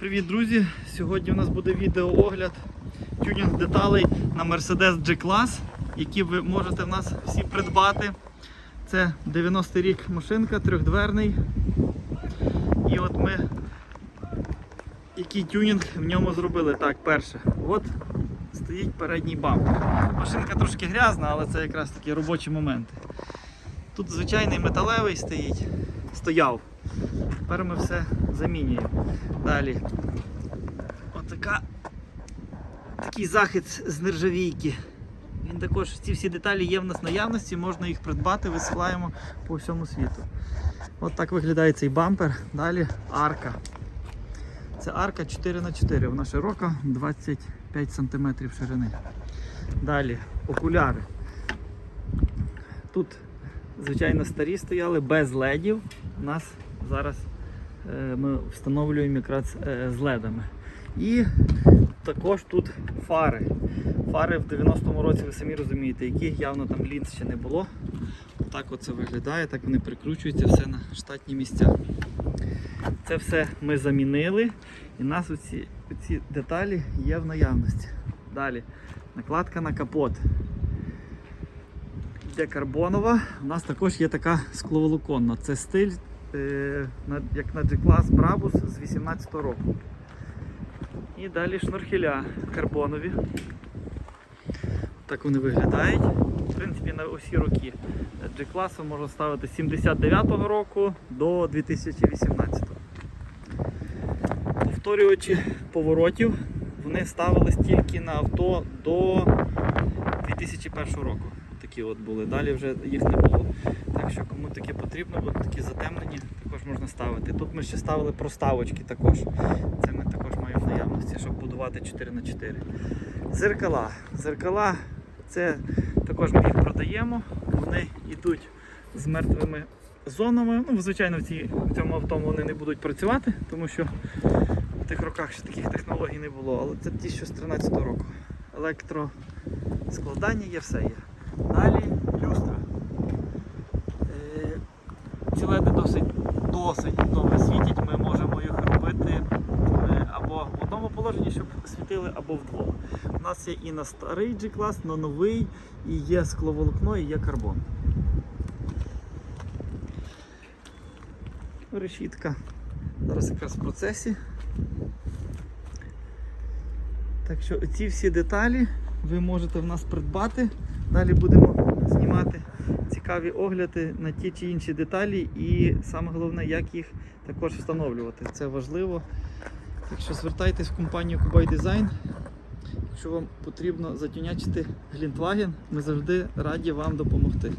привіт, друзі! Сьогодні у нас буде відеоогляд тюнінг деталей на Mercedes G-Class, які ви можете в нас всі придбати. Це 90-й рік машинка, трьохдверний. І от ми який тюнінг в ньому зробили. Так, перше. От стоїть передній бампер. Машинка трошки грязна, але це якраз такі робочі моменти. Тут звичайний металевий стоїть, стояв. Тепер ми все замінюємо. Далі. Отака, такий захист з нержавійки. Він також, ці всі деталі є в нас наявності, можна їх придбати, висилаємо по всьому світу. От так виглядає цей бампер. Далі арка. Це арка 4х4, вона широка, 25 см ширини. Далі окуляри. Тут, звичайно, старі стояли без ледів. У нас зараз е, ми встановлюємо якраз е, з ледами. І також тут фари. Фари в 90-му році, ви самі розумієте, які явно там лінз ще не було. Так оце виглядає, так вони прикручуються все на штатні місця. Це все ми замінили і у нас оці, оці деталі є в наявності. Далі накладка на капот. Йде карбонова. У нас також є така скловолоконна. Це стиль, е, як на G-Class Brabus з 18 року. І далі шнурхеля карбонові. Так вони виглядають. В принципі, на усі роки G-класу можна ставити з 79-го року до 2018. Повторювачі поворотів вони ставились тільки на авто до 2001 року. Такі от були. Далі вже їх не було. Так що кому таке потрібно, от такі затемнені також можна ставити. Тут ми ще ставили проставочки також. Це ми також маємо в наявності, щоб будувати 4х4. Зеркала. Зеркала це також ми їх продаємо. Вони йдуть з мертвими зонами. Ну, звичайно, в, цій, в цьому авто вони не будуть працювати, тому що в тих роках ще таких технологій не було. Але це ті, що з 13 року. Електроскладання є, все є. Далі люстра. Е, Ці леди досить, досить добре світять. Ми можемо їх робити е, або в одному положенні, щоб світили, або вдвох. У нас є і на старий G-клас, на новий, і є скловолокно, і є карбон. Решітка. Зараз якраз в процесі. Так що ці всі деталі ви можете в нас придбати. Далі будемо знімати цікаві огляди на ті чи інші деталі і саме головне, як їх також встановлювати. Це важливо. Так що звертайтесь в компанію Кубай Design. Якщо вам потрібно затюнячити Глінтваген, ми завжди раді вам допомогти.